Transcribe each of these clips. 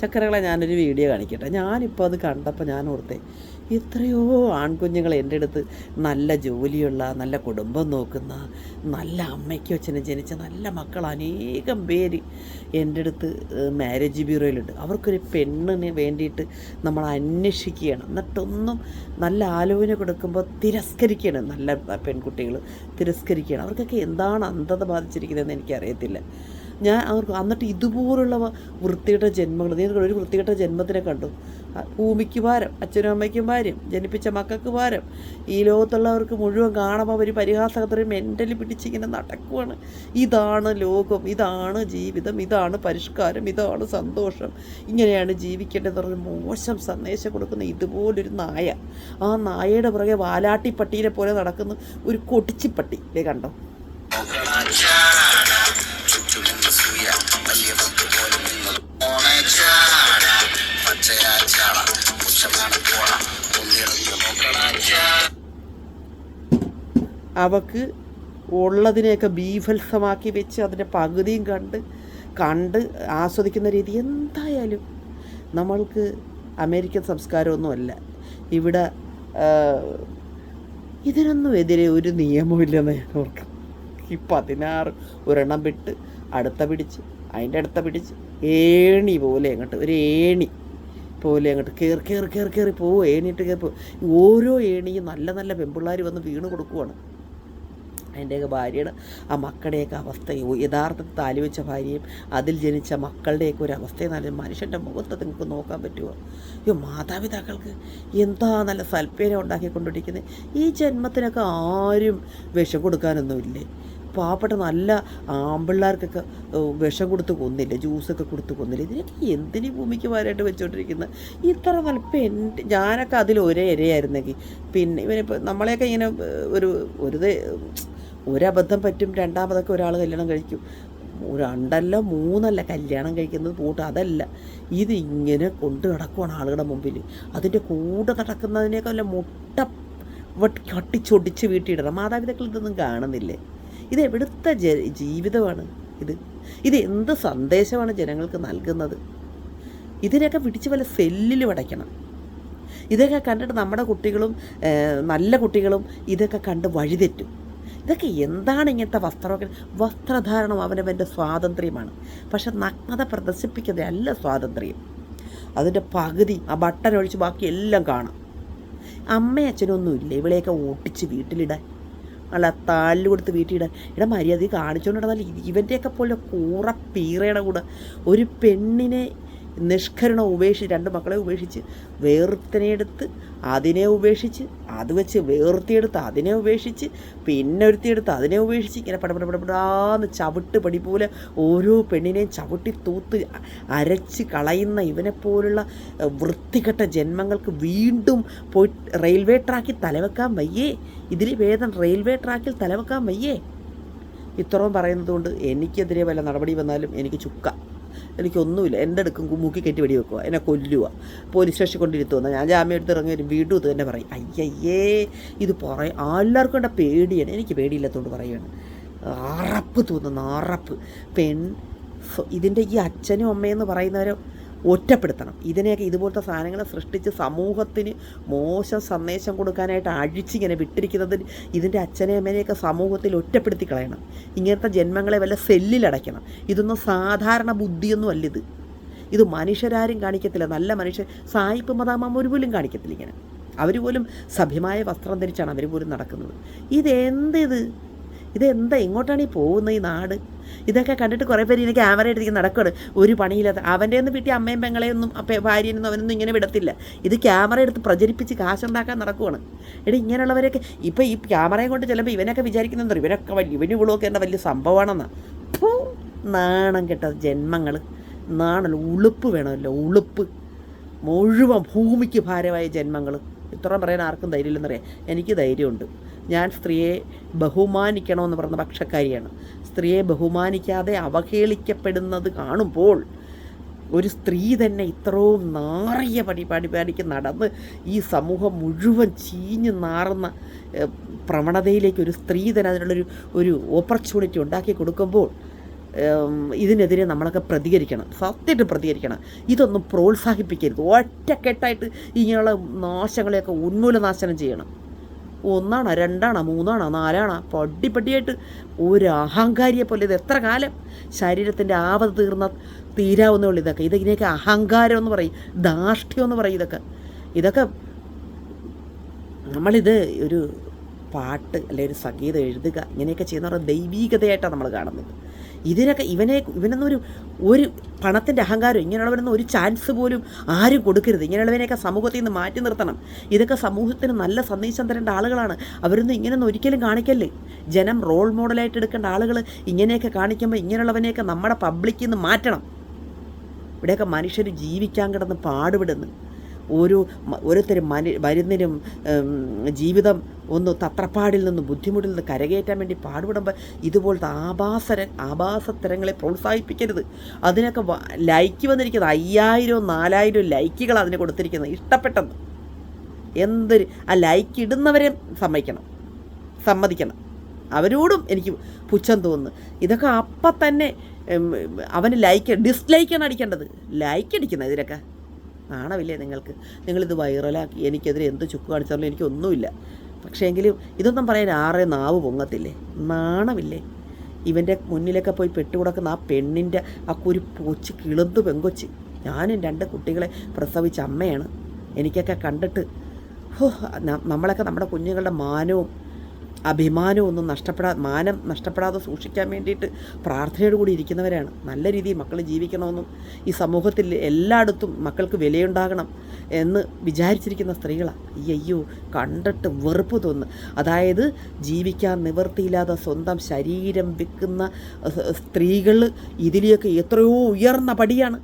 ചക്കരകളെ ഞാനൊരു വീഡിയോ കാണിക്കട്ടെ. ഞാനിപ്പോൾ അത് കണ്ടപ്പോൾ ഞാൻ ഓർത്തേ എത്രയോ ആൺകുഞ്ഞുങ്ങൾ എന്റെ അടുത്ത് നല്ല ജോലിയുള്ള നല്ല കുടുംബം നോക്കുന്ന നല്ല അമ്മയ്ക്കും അച്ഛനും ജനിച്ച നല്ല മക്കൾ അനേകം പേര് എന്റെ അടുത്ത് മാരേജ് ബ്യൂറോയിലുണ്ട് അവർക്കൊരു പെണ്ണിന് വേണ്ടിയിട്ട് നമ്മൾ അന്വേഷിക്കുകയാണ്. എന്നിട്ടൊന്നും നല്ല ആലോചന കൊടുക്കുമ്പോൾ തിരസ്കരിക്കുകയാണ് നല്ല പെൺകുട്ടികൾ തിരസ്കരിക്കുകയാണ്. അവർക്കൊക്കെ എന്താണ് അന്ധത ബാധിച്ചിരിക്കുന്നതെന്ന് എനിക്കറിയത്തില്ല. ഞാൻ അവർക്ക് എന്നിട്ട് ഇതുപോലുള്ള വൃത്തികെട്ട ജന്മങ്ങൾ നീ ഒരു വൃത്തികെട്ട ജന്മത്തിനെ കണ്ടു. ഭൂമിക്ക് ഭാരം അച്ഛനും അമ്മയ്ക്കും ഭാരം ജനിപ്പിച്ച മക്കൾക്ക് ഭാരം. ഈ ലോകത്തുള്ളവർക്ക് മുഴുവൻ കാണുമ്പോൾ അവർ പരിഹാസകത്തിൽ മെന്റലി പിടിച്ചിങ്ങനെ നടക്കുവാണ്. ഇതാണ് ലോകം ഇതാണ് ജീവിതം ഇതാണ് പരിഷ്കാരം ഇതാണ് സന്തോഷം. ഇങ്ങനെയാണ് ജീവിക്കേണ്ടതെന്ന് പറഞ്ഞ് മോശം സന്ദേശം കൊടുക്കുന്ന ഇതുപോലൊരു നായ. ആ നായയുടെ പുറകെ വാലാട്ടി പട്ടിയെ പോലെ നടക്കുന്ന ഒരു കൊട്ടിച്ചിപ്പട്ടി ദേ കണ്ടോ. അവക്ക് ഉള്ളതിനെയൊക്കെ ബീഭത്സമാക്കി വെച്ച് അതിന്റെ പകുതിയും കണ്ട് കണ്ട് ആസ്വദിക്കുന്ന രീതി എന്തായാലും നമ്മൾക്ക് അമേരിക്കൻ സംസ്കാരമൊന്നുമല്ല. ഇവിടെ ഇതിനൊന്നും എതിരെ ഒരു നിയമമില്ലെന്ന് ഞാൻ ഓർക്കും ഈ പതിനാറ് ഒരെണ്ണം വിട്ട് അടുത്ത പിടിച്ച് അതിന്റെ അടുത്ത പിടിച്ച് ഏണി പോലെ അങ്ങോട്ട് ഒരു ഏണി പോലെ അങ്ങോട്ട് കയറി കയറി കയറി കയറി പോവും. ഏണിയിട്ട് കയറി പോകും ഓരോ ഏണിയും നല്ല നല്ല പെമ്പിള്ളാർ വന്ന് വീണ് കൊടുക്കുവാണ്. അതിന്റെയൊക്കെ ഭാര്യയുടെ ആ മക്കളുടെയൊക്കെ അവസ്ഥ യോ- യഥാർത്ഥത്തിൽ താലിവെച്ച ഭാര്യയും അതിൽ ജനിച്ച മക്കളുടെയൊക്കെ ഒരു അവസ്ഥയെന്ന് നല്ല മനുഷ്യന്റെ മുഖത്ത് നിങ്ങൾക്ക് നോക്കാൻ പറ്റുമോ? അയ്യോ മാതാപിതാക്കൾക്ക് എന്താ നല്ല സൽപ്പേരം ഉണ്ടാക്കിക്കൊണ്ടിരിക്കുന്നത്? ഈ ജന്മത്തിനൊക്കെ ആരും വിഷം കൊടുക്കാനൊന്നുമില്ലേ? പാവപ്പെട്ട നല്ല ആമ്പിള്ളേർക്കൊക്കെ വിഷം കൊടുത്ത് കൊന്നില്ല ജ്യൂസൊക്കെ കൊടുത്ത് കൊന്നില്ല ഇതിനൊക്കെ എന്തിനു ഭൂമിക്ക് വാരായിട്ട് വെച്ചുകൊണ്ടിരിക്കുന്നത് ഇത്ര നല്ല പെൻ ഞാനൊക്കെ അതിൽ ഒരേ ഇരയായിരുന്നെങ്കിൽ പിന്നെ ഇവനിപ്പോൾ നമ്മളെയൊക്കെ ഇങ്ങനെ ഒരു ഒരു ഒരബദ്ധം പറ്റും രണ്ടാമതൊക്കെ ഒരാൾ കല്യാണം കഴിക്കും. രണ്ടല്ല മൂന്നല്ല കല്യാണം കഴിക്കുന്നത് പോട്ട് അതല്ല. ഇത് ഇങ്ങനെ കൊണ്ട് നടക്കുവാണ് ആളുകളുടെ മുമ്പിൽ അതിന്റെ കൂടെ നടക്കുന്നതിനേക്കാൾ വല്ല മുട്ട വട്ട് കട്ടിച്ചൊടിച്ച് വീട്ടിയിടണം. മാതാപിതാക്കൾ ഇതൊന്നും കാണുന്നില്ലേ? ഇത് എവിടുത്തെ ജീവിതമാണ് ഇത്? ഇത് എന്ത് സന്ദേശമാണ് ജനങ്ങൾക്ക് നൽകുന്നത്? ഇതിനൊക്കെ പിടിച്ച് വല്ല സെല്ലിൽ അടയ്ക്കണം. ഇതൊക്കെ കണ്ടിട്ട് നമ്മുടെ കുട്ടികളും നല്ല കുട്ടികളും ഇതൊക്കെ കണ്ട് വഴിതെറ്റും. ഇതൊക്കെ എന്താണ് ഇങ്ങനത്തെ വസ്ത്രമൊക്കെ? വസ്ത്രധാരണം അവനവന്റെ സ്വാതന്ത്ര്യമാണ്. പക്ഷെ നഗ്നത പ്രദർശിപ്പിക്കുന്നതല്ല സ്വാതന്ത്ര്യം. അതിന്റെ പകുതി ആ ബട്ടൺ ഒഴിച്ച് ബാക്കി എല്ലാം കാണാം. അമ്മയും അച്ഛനൊന്നും ഇല്ല ഇവളെയൊക്കെ ഓട്ടിച്ച് വീട്ടിലിടാൻ. അല്ല താലിൽ കൊടുത്ത് വീട്ടിയിടാൻ ഇവിടെ മര്യാദ കാണിച്ചുകൊണ്ട് നടന്നാൽ ഇവന്റെയൊക്കെ പോലെ കൂറ പീറയുടെ കൂടെ. ഒരു പെണ്ണിനെ നിഷ്കരണം ഉപേക്ഷിച്ച് രണ്ട് മക്കളെ ഉപേക്ഷിച്ച് വേർത്തിനെടുത്ത് അതിനെ ഉപേക്ഷിച്ച് അത് വെച്ച് വേർത്തിയെടുത്ത് അതിനെ ഉപേക്ഷിച്ച് പിന്നെ ഒരുത്തിയെടുത്ത് അതിനെ ഉപേക്ഷിച്ച് ഇങ്ങനെ പടപട പടപടാന്ന് ചവിട്ട് പടി പോലെ ഓരോ പെണ്ണിനെയും ചവിട്ടി തൂത്ത് അരച്ച് കളയുന്ന ഇവനെപ്പോലുള്ള വൃത്തികെട്ട ജന്മങ്ങൾക്ക് വീണ്ടും പോയി റെയിൽവേ ട്രാക്കിൽ തലവെക്കാൻ വയ്യേ. ഇതിൽ വേദം റെയിൽവേ ട്രാക്കിൽ തലവെക്കാൻ വയ്യേ. ഇത്രയും പറയുന്നത് കൊണ്ട് എനിക്കെതിരെ വല്ല നടപടി വന്നാലും എനിക്ക് ചുക്ക. എനിക്കൊന്നുമില്ല. എന്റെ അടുക്കും മുക്കി കെട്ടി വെടി വെക്കുക. എന്നെ കൊല്ലുക. പോലീസ് സ്റ്റേഷൻ വന്നാൽ ഞാൻ ജാമ്യം എടുത്ത് ഇറങ്ങി വരും വീണ്ടും ഇത് തന്നെ പറയും. അയ്യയ്യേ ഇത് പറയും എല്ലാവർക്കും എന്റെ പേടിയാണ്. എനിക്ക് പേടിയില്ലാത്തതുകൊണ്ട് പറയുകയാണ്. അറപ്പ് തോന്നുന്നു അറപ്പ് പെൺ ഇതിന്റെ ഈ അച്ഛനും അമ്മയെന്ന് പറയുന്നവരെ ഒറ്റപ്പെടുത്തണം. ഇതിനെയൊക്കെ ഇതുപോലത്തെ സാധനങ്ങളെ സൃഷ്ടിച്ച് സമൂഹത്തിന് മോശം സന്ദേശം കൊടുക്കാനായിട്ട് അഴിച്ചിങ്ങനെ വിട്ടിരിക്കുന്നതിന് ഇതിന്റെ അച്ഛനെ അമ്മേനെയൊക്കെ സമൂഹത്തിൽ ഒറ്റപ്പെടുത്തി കളയണം. ഇങ്ങനത്തെ ജന്മങ്ങളെ വല്ല സെല്ലിലടയ്ക്കണം. ഇതൊന്നും സാധാരണ ബുദ്ധിയൊന്നും അല്ല ഇത് ഇത് മനുഷ്യരാരും കാണിക്കത്തില്ല. നല്ല മനുഷ്യർ സായിപ്പ് മതാമ ഒരു പോലും കാണിക്കത്തില്ല ഇങ്ങനെ. അവർ പോലും സഭ്യമായ വസ്ത്രം ധരിച്ചാണ് അവർ പോലും നടക്കുന്നത്. ഇതെന്ത് ഇത് ഇതെന്താ? എങ്ങോട്ടാണ് ഈ പോകുന്നത് ഈ നാട്? ഇതൊക്കെ കണ്ടിട്ട് കുറേ പേര് ഇങ്ങനെ ക്യാമറ എടുത്ത് നടക്കുകയാണ് ഒരു പണിയില്ലാത്ത അവന്റെ ഒന്നും വീട്ടിൽ അമ്മയും പെങ്ങളെയൊന്നും അപ്പ ഭാര്യയൊന്നും അവനൊന്നും ഇങ്ങനെ വിടത്തില്ല. ഇത് ക്യാമറ എടുത്ത് പ്രചരിപ്പിച്ച് കാശുണ്ടാക്കാൻ നടക്കുവാണ്. എടി ഇങ്ങനെയുള്ളവരൊക്കെ ഇപ്പോൾ ഈ ക്യാമറയും കൊണ്ട് ചിലപ്പോൾ ഇവനൊക്കെ വിചാരിക്കുന്നുണ്ടോ ഇവനൊക്കെ വലിയ ഇവന് ഇവളൊക്കെ എന്താ വലിയ സംഭവമാണെന്ന്. നാണം കെട്ട ജന്മങ്ങൾ നാണല്ലോ ഉളുപ്പ് വേണമല്ലോ ഉളുപ്പ്. മുഴുവൻ ഭൂമിക്ക് ഭാരമായ ജന്മങ്ങൾ ഇത്രയും പറയാൻ ആർക്കും ധൈര്യമില്ലെന്നറിയാം. എനിക്ക് ധൈര്യമുണ്ട്. ഞാൻ സ്ത്രീയെ ബഹുമാനിക്കണമെന്ന് പറഞ്ഞ പക്ഷക്കാരിയാണ്. സ്ത്രീയെ ബഹുമാനിക്കാതെ അവഹേളിക്കപ്പെടുന്നത് കാണുമ്പോൾ ഒരു സ്ത്രീ തന്നെ ഇത്രയും നാറിയ പടി പടി പാടിക്ക് നടന്ന് ഈ സമൂഹം മുഴുവൻ ചീഞ്ഞ് നാറുന്ന പ്രവണതയിലേക്ക് ഒരു സ്ത്രീ തന്നെ അതിനുള്ളൊരു ഒരു ഓപ്പർച്യൂണിറ്റി ഉണ്ടാക്കി കൊടുക്കുമ്പോൾ ഇതിനെതിരെ നമ്മളൊക്കെ പ്രതികരിക്കണം. സത്യമായിട്ട് പ്രതികരിക്കണം. ഇതൊന്നും പ്രോത്സാഹിപ്പിക്കരുത്. ഒറ്റക്കെട്ടായിട്ട് ഇങ്ങനെയുള്ള നാശങ്ങളെയൊക്കെ ഉന്മൂലനാശനം ചെയ്യണം. ഒന്നാണോ രണ്ടാണോ മൂന്നാണോ നാലാണോ? പടിപ്പടിയായിട്ട് ഒരു അഹങ്കാരിയെ പോലെ ഇത് എത്ര കാലം ശരീരത്തിന്റെ ആവത് തീർന്ന തീരാവുന്നേ ഉള്ളൂ ഇതൊക്കെ. ഇതിനെയൊക്കെ അഹങ്കാരം എന്ന് പറയും ധാർഷ്ട്യം എന്ന് പറയും ഇതൊക്കെ. ഇതൊക്കെ നമ്മളിത് ഒരു പാട്ട് അല്ലെ ഒരു സംഗീതം എഴുതുക ഇങ്ങനെയൊക്കെ ചെയ്യുന്ന ദൈവീകതയായിട്ടാണ് നമ്മൾ കാണുന്നത്. ഇതിനൊക്കെ ഇവനെ ഇവനൊന്നും ഒരു ഒരു പണത്തിന്റെ അഹങ്കാരം ഇങ്ങനെയുള്ളവരൊന്നും ഒരു ചാൻസ് പോലും ആരും കൊടുക്കരുത്. ഇങ്ങനെയുള്ളവനെയൊക്കെ സമൂഹത്തിൽ നിന്ന് മാറ്റി നിർത്തണം. ഇതൊക്കെ സമൂഹത്തിന് നല്ല സന്ദേശം തരേണ്ട ആളുകളാണ്. അവരൊന്നും ഇങ്ങനെയൊന്നും ഒരിക്കലും കാണിക്കല്ലേ? ജനം റോൾ മോഡലായിട്ട് എടുക്കേണ്ട ആളുകൾ ഇങ്ങനെയൊക്കെ കാണിക്കുമ്പോൾ ഇങ്ങനെയുള്ളവനെയൊക്കെ നമ്മുടെ പബ്ലിക്കിൽ നിന്ന് മാറ്റണം. ഇവിടെയൊക്കെ മനുഷ്യർ ജീവിക്കാൻ കിടന്ന് പാടുപെടുന്നു. ഓരോ ഓരോരുത്തരും മനു മരുന്നിനും ജീവിതം ഒന്ന് തത്രപ്പാടിൽ നിന്ന് ബുദ്ധിമുട്ടിൽ നിന്ന് കരകയറ്റാൻ വേണ്ടി പാടുപെടുമ്പോൾ ഇതുപോലത്തെ ആഭാസര ആഭാസത്തരങ്ങളെ പ്രോത്സാഹിപ്പിക്കരുത്. അതിനൊക്കെ ലൈക്ക് വന്നിരിക്കുന്നത് അയ്യായിരവും നാലായിരവും ലൈക്കുകൾ അതിന് കൊടുത്തിരിക്കുന്നത്. ഇഷ്ടപ്പെട്ടെന്ന് എന്തൊരു ആ ലൈക്ക് ഇടുന്നവരെ സമ്മതിക്കണം. സമ്മതിക്കണം. അവരോടും എനിക്ക് പുച്ഛം തോന്നുന്നു. ഇതൊക്കെ അപ്പം തന്നെ അവന് ലൈക്ക് ഡിസ്ലൈക്കാണ് അടിക്കേണ്ടത്. ലൈക്ക് അടിക്കുന്നത് ഇതിനൊക്കെ. നാണമില്ലേ നിങ്ങൾക്ക്? നിങ്ങളിത് വൈറലാക്കി എനിക്കെതിരെ എന്ത് ചുക്ക് കാണിച്ചാലും എനിക്കൊന്നുമില്ല. പക്ഷേ എങ്കിലും ഇതൊന്നും പറയാൻ ആറെ നാവ് പൊങ്ങത്തില്ലേ? നാണമില്ലേ? ഇവന്റെ മുന്നിലൊക്കെ പോയി പെട്ടുകിടക്കുന്ന ആ പെണ്ണിന്റെ ആ കുരു പൂച്ച് കിളുന്ത് പെങ്കൊച്ച്. ഞാനും രണ്ട് കുട്ടികളെ പ്രസവിച്ച അമ്മയാണ്. എനിക്കൊക്കെ കണ്ടിട്ട് ഹോ നമ്മളൊക്കെ നമ്മുടെ കുഞ്ഞുങ്ങളുടെ മാനവും അഭിമാനവും ഒന്നും നഷ്ടപ്പെടാ മാനം നഷ്ടപ്പെടാതെ സൂക്ഷിക്കാൻ വേണ്ടിയിട്ട് പ്രാർത്ഥനയോട് കൂടി ഇരിക്കുന്നവരാണ്. നല്ല രീതിയിൽ മക്കൾ ജീവിക്കണമെന്നും ഈ സമൂഹത്തിൽ എല്ലായിടത്തും മക്കൾക്ക് വിലയുണ്ടാകണം എന്ന് വിചാരിച്ചിരിക്കുന്ന സ്ത്രീകളാണ് ഈ അയ്യോ കണ്ടിട്ട് വെറുപ്പ് തോന്നുന്നു. അതായത് ജീവിക്കാൻ നിവൃത്തിയില്ലാതെ സ്വന്തം ശരീരം വിൽക്കുന്ന സ്ത്രീകൾ ഇതിലെയൊക്കെ എത്രയോ ഉയർന്ന പടിയാണ്.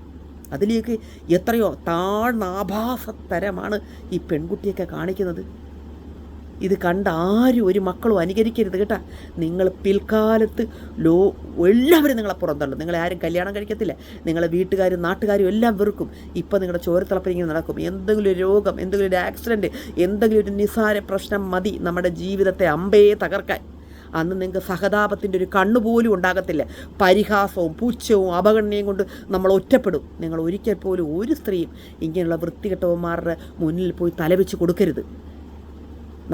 അതിലേക്ക് എത്രയോ താഴ്ന്ന ആഭാസത്തരമാണ് ഈ പെൺകുട്ടിയൊക്കെ കാണിക്കുന്നത്. ഇത് കണ്ട ആരും ഒരു മക്കളും അനുകരിക്കരുത് കേട്ടാ. നിങ്ങൾ പിൽക്കാലത്ത് ലോ എല്ലാവരും നിങ്ങളെ പുറന്തള്ളും. നിങ്ങളെ ആരും കല്യാണം കഴിക്കത്തില്ല. നിങ്ങളെ വീട്ടുകാരും നാട്ടുകാരും എല്ലാം വെറുക്കും. ഇപ്പം നിങ്ങളുടെ ചോരത്തിളപ്പിങ്ങനെ നടക്കും. എന്തെങ്കിലും രോഗം എന്തെങ്കിലും ഒരു ആക്സിഡന്റ് എന്തെങ്കിലും ഒരു നിസാര പ്രശ്നം മതി നമ്മുടെ ജീവിതത്തെ അമ്പയെ തകർക്കാൻ. അന്ന് നിങ്ങൾക്ക് സഹതാപത്തിന്റെ ഒരു കണ്ണുപോലും ഉണ്ടാകത്തില്ല. പരിഹാസവും പൂച്ചവും അപഗണനയും കൊണ്ട് നമ്മൾ ഒറ്റപ്പെടും. നിങ്ങൾ ഒരിക്കൽ പോലും ഒരു സ്ത്രീയും ഇങ്ങനെയുള്ള വൃത്തികെട്ടവന്മാരുടെ മുന്നിൽ പോയി തലവെച്ച് കൊടുക്കരുത്.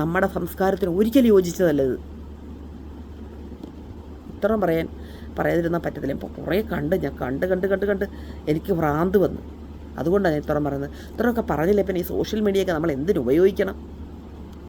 നമ്മുടെ സംസ്കാരത്തിന് ഒരിക്കലും യോജിച്ചതല്ല ഇത്. ഇത്രയും പറയാൻ പറയാതിരുന്നാൽ പറ്റത്തില്ല. ഇപ്പോൾ കുറേ കണ്ട് ഞാൻ കണ്ട് കണ്ട് കണ്ട് കണ്ട് എനിക്ക് ഭ്രാന്ത് വന്നു. അതുകൊണ്ടാണ് ഞാൻ ഇത്രയും പറയുന്നത്. ഇത്രയൊക്കെ പറഞ്ഞില്ലേ പിന്നെ ഈ സോഷ്യൽ മീഡിയയൊക്കെ നമ്മൾ എന്തിനു ഉപയോഗിക്കണം?